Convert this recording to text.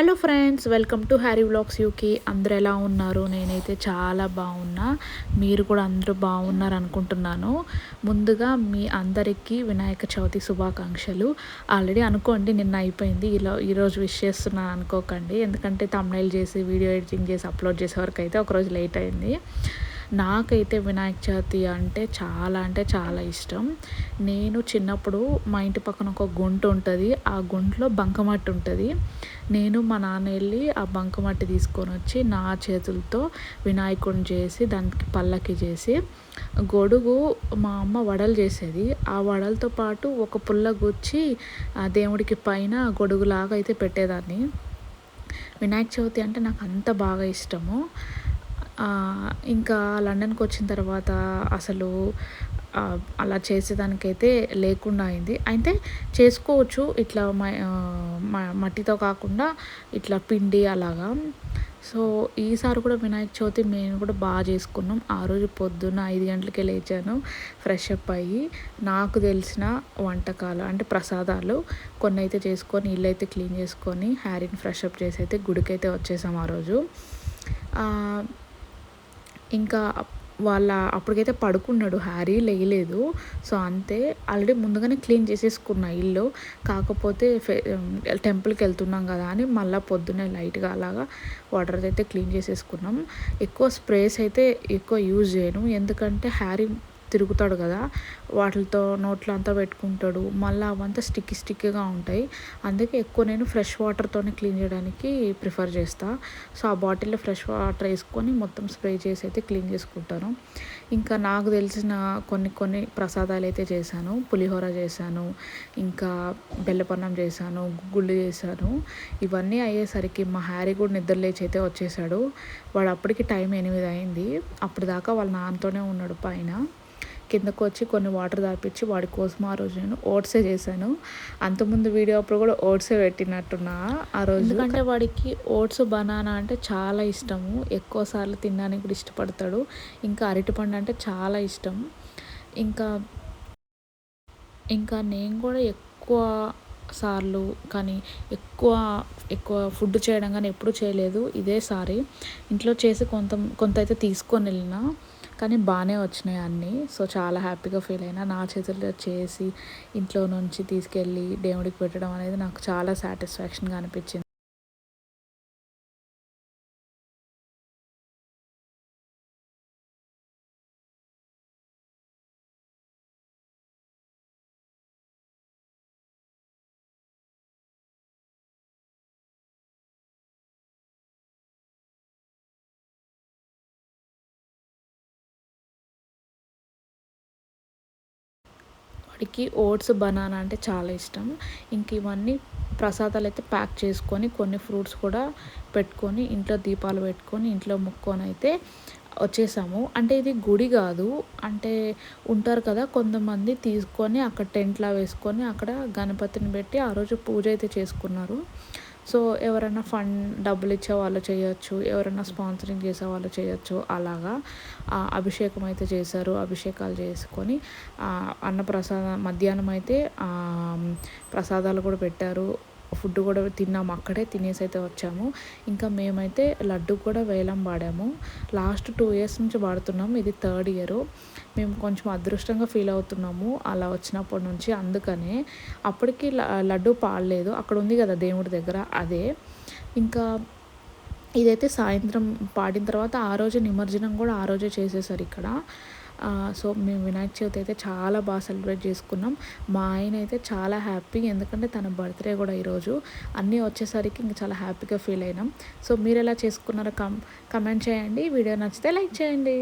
Hello friends welcome to Harry vlogs యూకి. అందరు ఎలా ఉన్నారు? నేనైతే చాలా బాగున్నా. మీరు కూడా అందరూ బాగున్నారు అనుకుంటున్నాను. ముందుగా మీ అందరికీ వినాయక చవితి శుభాకాంక్షలు. ఆల్రెడీ అనుకోండి నిన్న అయిపోయింది. ఇలా ఈరోజు విష్ చేస్తున్నాను అనుకోకండి. ఎందుకంటే తమ్నైల్ చేసి వీడియో ఎడిటింగ్ చేసి అప్లోడ్ చేసే వరకు అయితే ఒకరోజు లేట్ అయింది. నాకైతే వినాయక చవితి అంటే చాలా అంటే చాలా ఇష్టం. నేను చిన్నప్పుడు మా ఇంటి పక్కన ఒక గుంట ఉంటుంది. ఆ గుంటలో బంకమట్టి ఉంటుంది. నేను మా నాన్న వెళ్ళి ఆ బంకమట్టి తీసుకొని వచ్చి నా చేతులతో వినాయకుడిని చేసి దానికి పల్లకి చేసి గొడుగు మా అమ్మ వడలు చేసేది. ఆ వడలతో పాటు ఒక పుల్ల గుచ్చి ఆ దేవుడికి పైన గొడుగులాగా అయితే పెట్టేదాన్ని. వినాయక చవితి అంటే నాకు అంత బాగా ఇష్టము. ఇంకా లండన్కి వచ్చిన తర్వాత అసలు అలా చేసేదానికైతే లేకుండా అయింది. అయితే చేసుకోవచ్చు ఇట్లా మట్టితో కాకుండా ఇట్లా పిండి అలాగా. సో ఈసారి కూడా వినాయక చవితి మేము కూడా బాగా చేసుకున్నాం. ఆ రోజు పొద్దున్న ఐదు గంటలకే లేచాను ఫ్రెష్ అప్ అయ్యి నాకు తెలిసిన వంటకాలు అంటే ప్రసాదాలు కొన్ని అయితే చేసుకొని ఇల్లు అయితే క్లీన్ చేసుకొని హ్యారీని ఫ్రెష్ అప్ చేసి అయితే గుడికి అయితే వచ్చేసాం ఆ రోజు. ఇంకా వాళ్ళ అప్పటికైతే పడుకున్నాడు. హ్యారీ లేయలేదు. సో అంతే. ఆల్రెడీ ముందుగానే క్లీన్ చేసేసుకున్న ఇల్లు. కాకపోతే టెంపుల్కి వెళ్తున్నాం కదా అని మళ్ళీ పొద్దున్నే లైట్గా అలాగా వాటర్ అయితే క్లీన్ చేసేసుకున్నాం. ఎక్కువ స్ప్రేస్ అయితే ఎక్కువ యూజ్ చేయను. ఎందుకంటే హ్యారీ తిరుగుతాడు కదా వాటితో నోట్లో అంతా పెట్టుకుంటాడు. మళ్ళీ అవంతా స్టిక్కి స్టిక్గా ఉంటాయి. అందుకే ఎక్కువ నేను ఫ్రెష్ వాటర్తోనే క్లీన్ చేయడానికి ప్రిఫర్ చేస్తాను సో ఆ బాటిల్లో ఫ్రెష్ వాటర్ వేసుకొని మొత్తం స్ప్రే చేసి అయితే క్లీన్ చేసుకుంటాను. ఇంకా నాకు తెలిసిన కొన్ని కొన్ని ప్రసాదాలు అయితే చేశాను. పులిహోర చేశాను. ఇంకా బెల్లపన్నం చేశాను. గుగ్గుళ్ళు చేశాను. ఇవన్నీ అయ్యేసరికి మా హ్యారీ కూడా నిద్ర లేచి అయితే వచ్చేసాడు. వాడు అప్పటికి టైం ఎనిమిది అయింది. అప్పుడు దాకా వాళ్ళ నాన్నతోనే ఉన్నాడు పైన. కిందకు వచ్చి కొన్ని వాటర్ తాపించి వాడి కోసం ఆ రోజు నేను ఓట్సే చేశాను. అంతకుముందు వీడియో అప్పుడు కూడా ఓట్సే పెట్టినట్టున్నా ఆ రోజు. ఎందుకంటే వాడికి ఓట్స్ బనానా అంటే చాలా ఇష్టము. ఎక్కువ సార్లు తినడానికి కూడా ఇష్టపడతాడు. ఇంకా అరటిపండు అంటే చాలా ఇష్టం. ఇంకా ఇంకా నేను కూడా ఎక్కువ సార్లు కానీ ఎక్కువ ఎక్కువ ఫుడ్ చేయడం కానీ ఎప్పుడు చేయలేదు. ఇదే సారి. ఇంట్లో చేసి కొంత కొంత అయితే తీసుకొని వెళ్ళిన. కానీ బాగానే వచ్చినాయి అన్నీ. సో చాలా హ్యాపీగా ఫీల్ అయినా. నా చేతుల్లో చేసి ఇంట్లో నుంచి తీసుకెళ్ళి దేవుడికి పెట్టడం అనేది నాకు చాలా సాటిస్ఫాక్షన్గా అనిపించింది. వాడికి ఓట్స్ బనానా అంటే చాలా ఇష్టం. ఇంక ఇవన్నీ ప్రసాదాలు అయితే ప్యాక్ చేసుకొని కొన్ని ఫ్రూట్స్ కూడా పెట్టుకొని ఇంట్లో దీపాలు పెట్టుకొని ఇంట్లో ముక్కొని అయితే వచ్చేసాము. అంటే ఇది గుడి కాదు. అంటే ఉంటారు కదా కొంతమంది తీసుకొని అక్కడ టెంట్లా వేసుకొని అక్కడ గణపతిని పెట్టి ఆ రోజు పూజ అయితే చేసుకున్నారు. సో ఎవరైనా ఫండ్ డబ్బులు ఇచ్చే వాళ్ళు చేయొచ్చు ఎవరైనా స్పాన్సరింగ్ చేసే వాళ్ళు చేయొచ్చు అలాగా. అభిషేకం అయితే చేశారు అభిషేకాలు చేసుకొని అన్నప్రసాద మధ్యాహ్నం అయితే ప్రసాదాలు కూడా పెట్టారు. ఫుడ్ కూడా తిన్నాము అక్కడే తినేసి అయితే వచ్చాము. ఇంకా మేమైతే లడ్డు కూడా వేలం పాడాము లాస్ట్ టూ ఇయర్స్ నుంచి పాడుతున్నాము ఇది థర్డ్ ఇయర్. మేము కొంచెం అదృష్టంగా ఫీల్ అవుతున్నాము అలా వచ్చినప్పటి నుంచి అందుకనే. అప్పటికి లడ్డు పాడలేదు అక్కడ ఉంది కదా దేవుడి దగ్గర అదే. ఇంకా ఇదైతే సాయంత్రం పాడిన తర్వాత ఆ రోజు నిమజ్జనం కూడా ఆ రోజే చేసేసారు ఇక్కడ. సో మేము వినాయక చవితి అయితే చాలా బాగా సెలబ్రేట్ చేసుకున్నాం. మా ఆయన అయితే చాలా హ్యాపీ ఎందుకంటే తన బర్త్డే కూడా ఈరోజు. అన్నీ వచ్చేసరికి ఇంకా చాలా హ్యాపీగా ఫీల్ అయినాం. సో మీరు ఎలా చేసుకున్నారో కమ్ కమెంట్ చేయండి. వీడియో నచ్చితే లైక్ చేయండి.